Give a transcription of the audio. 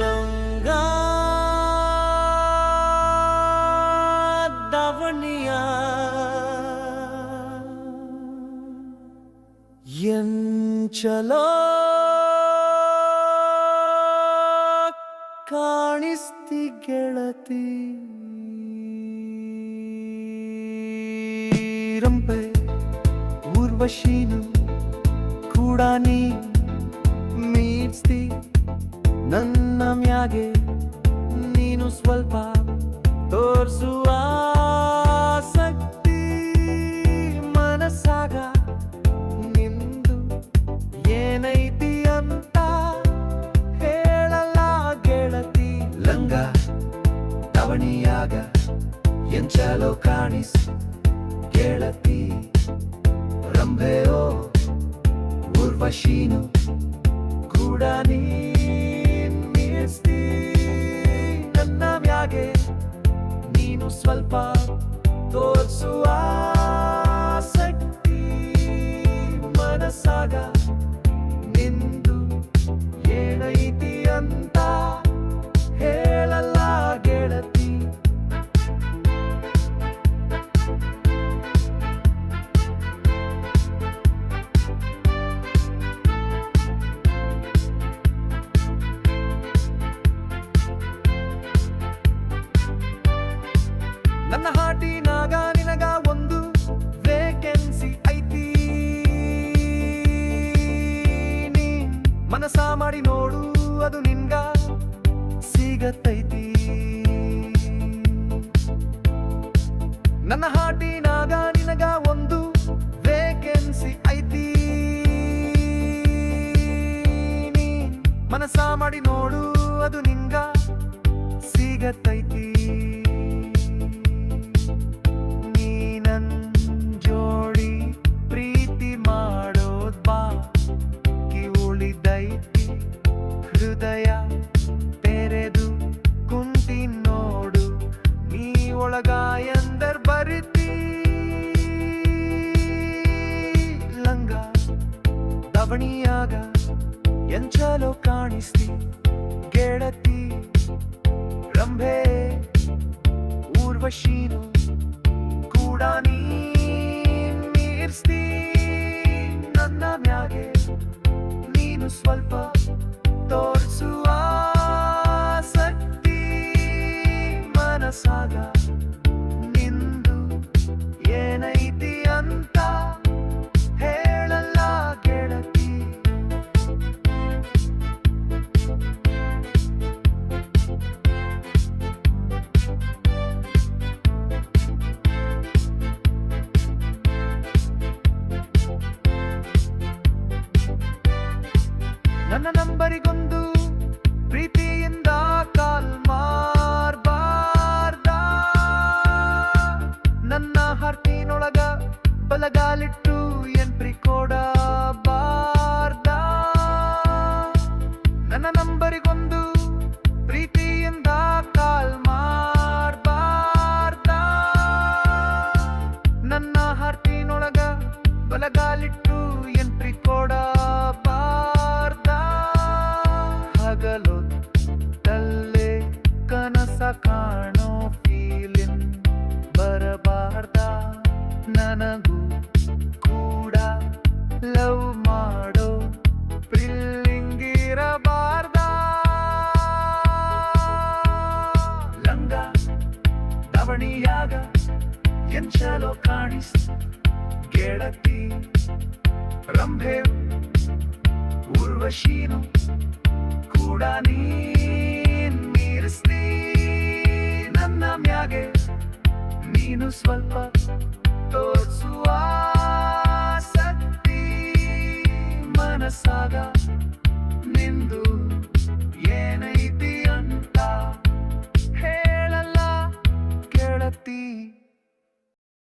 ಲಂಗ ದಾವಣಿಯ ಎಂಚಲೋ ಕಾಣಿಸ್ತಿ ಗೆಳತಿ. ರಂಪೆ ಊರ್ವಶೀನು ಕೂಡ ನೀ ಮೀಡ್ಸ್ತಿ ನನ್ನ ಮ್ಯಾಗೆ ನೀನು ಸ್ವಲ್ಪ ತೋರಿಸುವ ಆಸಕ್ತಿ ಮನಸ್ಸಾಗ ನಿಂದು ಏನೈತಿ ಅಂತ ಹೇಳಲ್ಲ ಗೆಳತಿ. ಲಂಗ ತವಣಿಯಾಗ ಎಂಚಲೋ ಕಾಣಿಸ್ ಗೆಳತಿ. ರಂಭೆಯೋ, ಉರ್ವಶೀನು ಕೂಡ ನೀನ್ ಸ್ವಲ್ಪ ತೋರಿಸುವ ನನ್ನ ಹಾಟಿನಾಗ ನಿನಗ ಒಂದು ವೇಕೆನ್ಸಿ ಐತಿ. ನೀ ಮನಸ ಮಾಡಿ ನೋಡು, ಅದು ನಿನ್ಗ ಸಿಗತ್ತೈತಿ ನನ್ನ ಹಾಟಿನಾಗ ನಿನಗ ಒಂದು ವೇಕೆನ್ಸಿ ಐತಿ. ನೀ ಮನಸ ಮಾಡಿ ನೋಡು, ಅದು ನಿಂಗ ಸಿಗತೈತಿ. ದವಣಿಯಾಗ ಎಂಚಲೋ ಕಾಣಿಸ್ತಿ ಗೆಳತಿ ರಂಭೆ ಊರ್ವಶೀನು ಕೂಡ ನೀರ್ಸ್ತಿ ನನ್ನ ಮ್ಯಾಗೆ ನೀನು ಸ್ವಲ್ಪ ನನ್ನ ನಂಬರಿಗೊಂದು ಪ್ರೀತಿಯಿಂದ ಕಾಲ್ ಮಾರ್ಬಾರ್ದ. ನನ್ನ ಹರ್ತಿನೊಳಗ ಬಲಗಾಲಿಟ್ಟು ಎಂಟ್ರಿ ಕೊಡಬಾರ್ದ. ನನ್ನ ನಂಬರಿಗೊಂದು ಪ್ರೀತಿಯಿಂದ ಕಾಲ್ ಮಾರ್ಬಾರ್ದ. ನನ್ನ ಹರ್ತಿನೊಳಗ ಬಲಗಾಲಿಟ್ಟು ಕನಸ ಕಾಣೋ ಫೀಲಿನ್ ಬರಬಾರ್ದ? ನನಗೂ ಕೂಡ ಲವ್ ಮಾಡೋ ಪ್ರಿಲ್ಲಿಂಗಿರಬಾರ್ದ ಲಂಗ, ದವಣಿಯಾಗ ಎಂಚಲೋ ಕಾಣಿಸ್ ಗೆಳತಿ ರಂಭೆ, ಉರ್ವಶೀನು ಕೂಡ ನೀನ್ ಮ್ಯಾಗೆ ನೀನು ಸ್ವಲ್ಪ ತೋರಿಸುವ ಆಸಕ್ತಿ ಮನಸ್ಸಾಗ ನಿಂದು